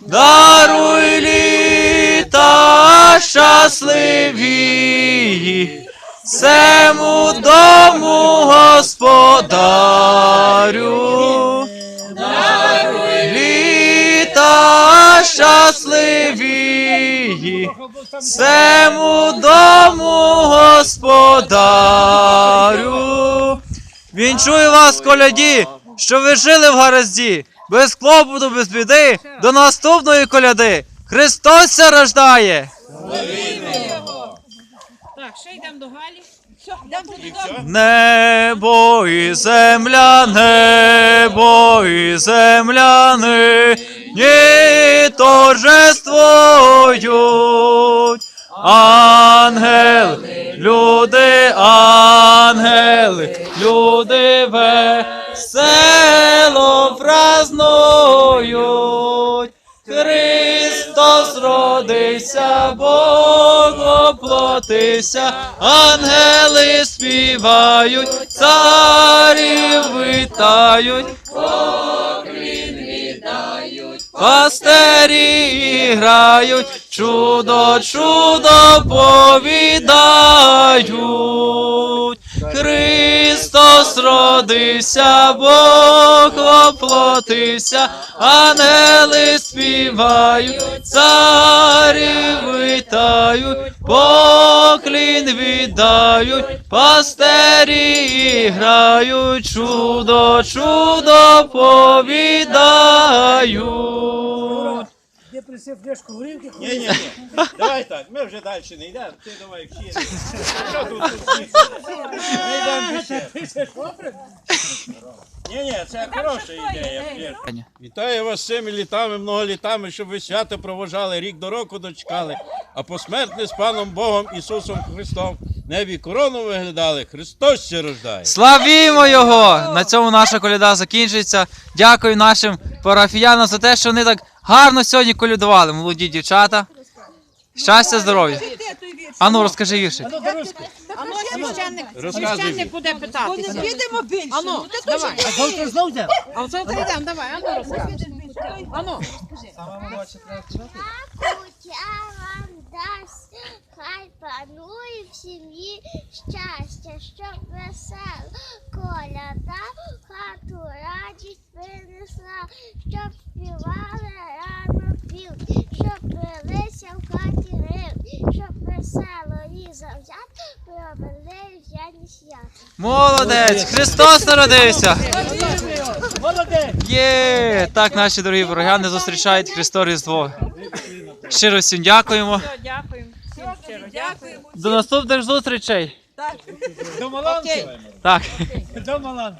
Даруй літа щасливі, всему дому господарю. Даруй літа щасливі, всему дому господарю. Вінчую вас, коляді, що ви жили в гаразді, без клопоту, без біди, до наступної коляди. Христос ся рождає! Так, ще йдемо до Галі. Небо і земля, небо і земляни, ні торжествують. Ангели, люди, ангели, люди весело празнують. Христос родився, Бог оплотився, ангели співають, царів витають, поклін віддають, пастирі грають, чудо, чудо повідають. Христос Бог воплотився, ангели співають, царі витають, поклін віддають, пастирі грають, чудо, чудо повідають. Присів фляжку горілки, Ні, ні, ні. Давай так, ми вже далі не йдемо. Ти давай вчи. Що тут? Ми йдемо ще. Ні, ні, це хороша ідея. Вітаю вас з цими літами, много літами, щоб ви свято провожали, рік до року дочекали, а посмертне з паном Богом Ісусом Христом небі корону виглядали. Христос ще рождає. Славімо його! На цьому наша коляда закінчується. Дякую нашим парафіянам за те, що вони так гарно сьогодні колюдували, молоді дівчата. Щастя, здоров'я. Ану, розкажи віршик. Ану. А ну, священник, священник буде питатися. Підемо більше. Ану, ну, давай. А завтра знов йде? А завтра йдемо, давай, Ану, а ну розкажи. А ну. Життя вам дасть, Молодець! Христос народився! Молодець! Є! Так наші дорогі ворогяни зустрічають Христо Різдво. Щиро всім дякуємо. Дякуємо. Всім щиро дякуємо. До наступних зустрічей. До Маланки! Так. До Маланки!